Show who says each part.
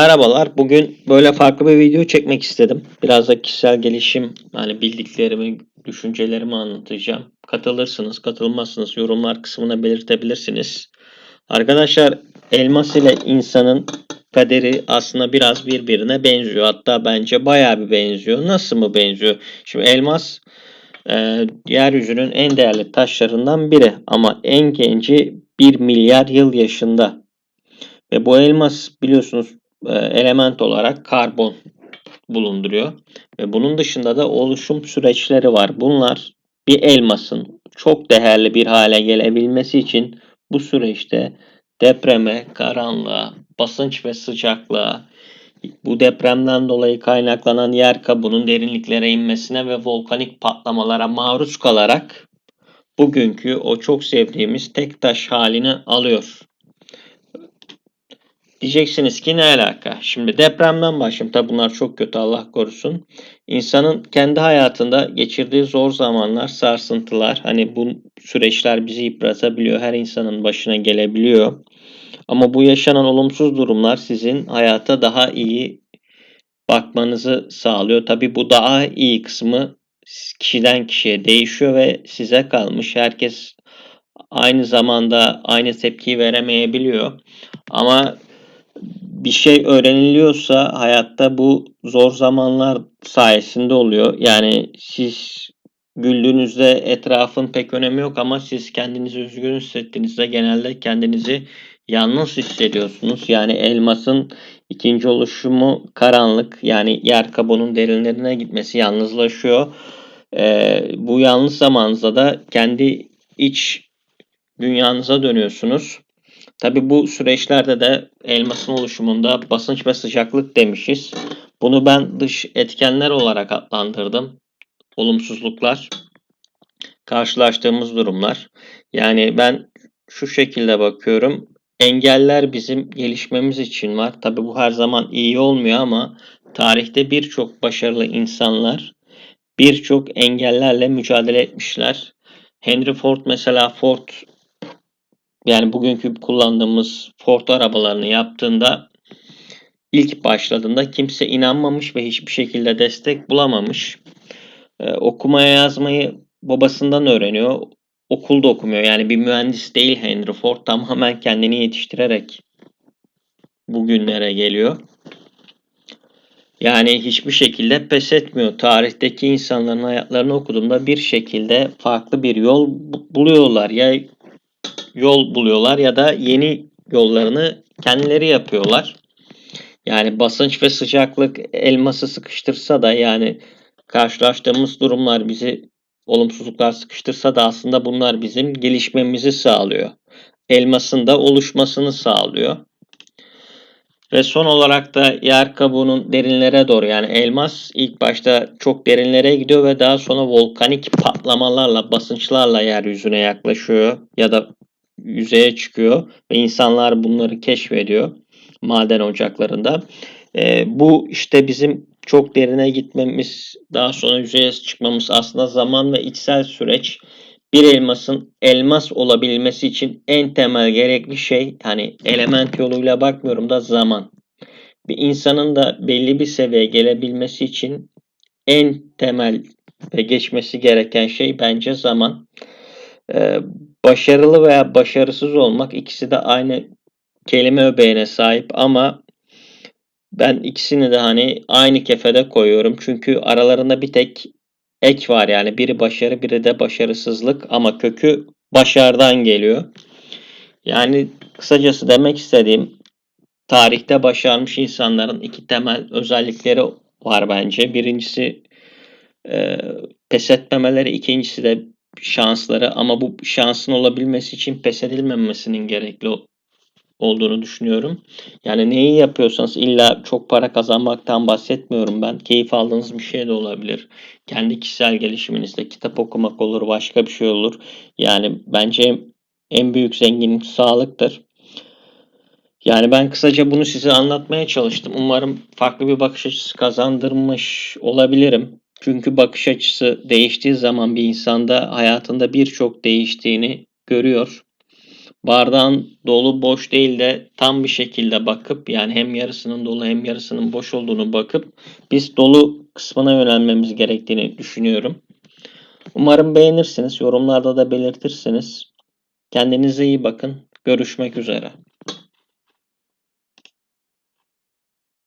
Speaker 1: Merhabalar. Bugün böyle farklı bir video çekmek istedim. Biraz da kişisel gelişim, yani bildiklerimi, düşüncelerimi anlatacağım. Katılırsınız, katılmazsınız. Yorumlar kısmına belirtebilirsiniz. Arkadaşlar, elmas ile insanın kaderi aslında biraz birbirine benziyor. Hatta bence bayağı bir benziyor. Nasıl mı benziyor? Şimdi elmas e, yeryüzünün en değerli taşlarından biri ama en genci 1 milyar yıl yaşında. Ve bu elmas biliyorsunuz element olarak karbon bulunduruyor. Ve bunun dışında da oluşum süreçleri var. Bunlar bir elmasın çok değerli bir hale gelebilmesi için bu süreçte depreme, karanlığa, basınç ve sıcaklığa, bu depremden dolayı kaynaklanan yer kabuğunun derinliklere inmesine ve volkanik patlamalara maruz kalarak bugünkü o çok sevdiğimiz tek taş halini alıyor. Diyeceksiniz ki ne alaka? Şimdi depremden başlayayım. Tabi bunlar çok kötü Allah korusun. İnsanın kendi hayatında geçirdiği zor zamanlar, sarsıntılar, hani bu süreçler bizi yıpratabiliyor. Her insanın başına gelebiliyor. Ama bu yaşanan olumsuz durumlar sizin hayata daha iyi bakmanızı sağlıyor. Tabi bu daha iyi kısmı kişiden kişiye değişiyor ve size kalmış. Herkes aynı zamanda aynı tepkiyi veremeyebiliyor. Ama bir şey öğreniliyorsa hayatta bu zor zamanlar sayesinde oluyor. Yani siz güldüğünüzde etrafın pek önemi yok ama siz kendinizi üzgün hissettiğinizde genelde kendinizi yalnız hissediyorsunuz. Yani elmasın ikinci oluşumu karanlık yani yer kabuğunun derinlerine gitmesi yalnızlaşıyor. Ee, bu yalnız zamanınızda da kendi iç dünyanıza dönüyorsunuz. Tabi bu süreçlerde de elmasın oluşumunda basınç ve sıcaklık demişiz. Bunu ben dış etkenler olarak adlandırdım. Olumsuzluklar, karşılaştığımız durumlar. Yani ben şu şekilde bakıyorum. Engeller bizim gelişmemiz için var. Tabi bu her zaman iyi olmuyor ama tarihte birçok başarılı insanlar birçok engellerle mücadele etmişler. Henry Ford mesela Ford yani bugünkü kullandığımız Ford arabalarını yaptığında ilk başladığında kimse inanmamış ve hiçbir şekilde destek bulamamış. Ee, okumaya yazmayı babasından öğreniyor. Okulda okumuyor. Yani bir mühendis değil Henry Ford. Tamamen kendini yetiştirerek bugünlere geliyor. Yani hiçbir şekilde pes etmiyor. Tarihteki insanların hayatlarını okuduğumda bir şekilde farklı bir yol buluyorlar. Ya yol buluyorlar ya da yeni yollarını kendileri yapıyorlar. Yani basınç ve sıcaklık elması sıkıştırsa da yani karşılaştığımız durumlar bizi olumsuzluklar sıkıştırsa da aslında bunlar bizim gelişmemizi sağlıyor. Elmasın da oluşmasını sağlıyor. Ve son olarak da yer kabuğunun derinlere doğru yani elmas ilk başta çok derinlere gidiyor ve daha sonra volkanik patlamalarla, basınçlarla yeryüzüne yaklaşıyor ya da yüzeye çıkıyor ve insanlar bunları keşfediyor maden ocaklarında. E, bu işte bizim çok derine gitmemiz, daha sonra yüzeye çıkmamız aslında zaman ve içsel süreç. Bir elmasın elmas olabilmesi için en temel gerekli şey hani element yoluyla bakmıyorum da zaman. Bir insanın da belli bir seviyeye gelebilmesi için en temel ve geçmesi gereken şey bence zaman. Ee, başarılı veya başarısız olmak ikisi de aynı kelime öbeğine sahip ama ben ikisini de hani aynı kefede koyuyorum. Çünkü aralarında bir tek ek var yani biri başarı biri de başarısızlık ama kökü başarıdan geliyor. Yani kısacası demek istediğim tarihte başarmış insanların iki temel özellikleri var bence. Birincisi e, pes etmemeleri, ikincisi de şansları ama bu şansın olabilmesi için pes edilmemesinin gerekli olduğunu düşünüyorum. Yani neyi yapıyorsanız illa çok para kazanmaktan bahsetmiyorum ben. Keyif aldığınız bir şey de olabilir. Kendi kişisel gelişiminizde kitap okumak olur, başka bir şey olur. Yani bence en büyük zenginlik sağlıktır. Yani ben kısaca bunu size anlatmaya çalıştım. Umarım farklı bir bakış açısı kazandırmış olabilirim. Çünkü bakış açısı değiştiği zaman bir insanda hayatında birçok değiştiğini görüyor. bardağın dolu boş değil de tam bir şekilde bakıp yani hem yarısının dolu hem yarısının boş olduğunu bakıp biz dolu kısmına yönelmemiz gerektiğini düşünüyorum. Umarım beğenirsiniz. Yorumlarda da belirtirsiniz. Kendinize iyi bakın. Görüşmek üzere.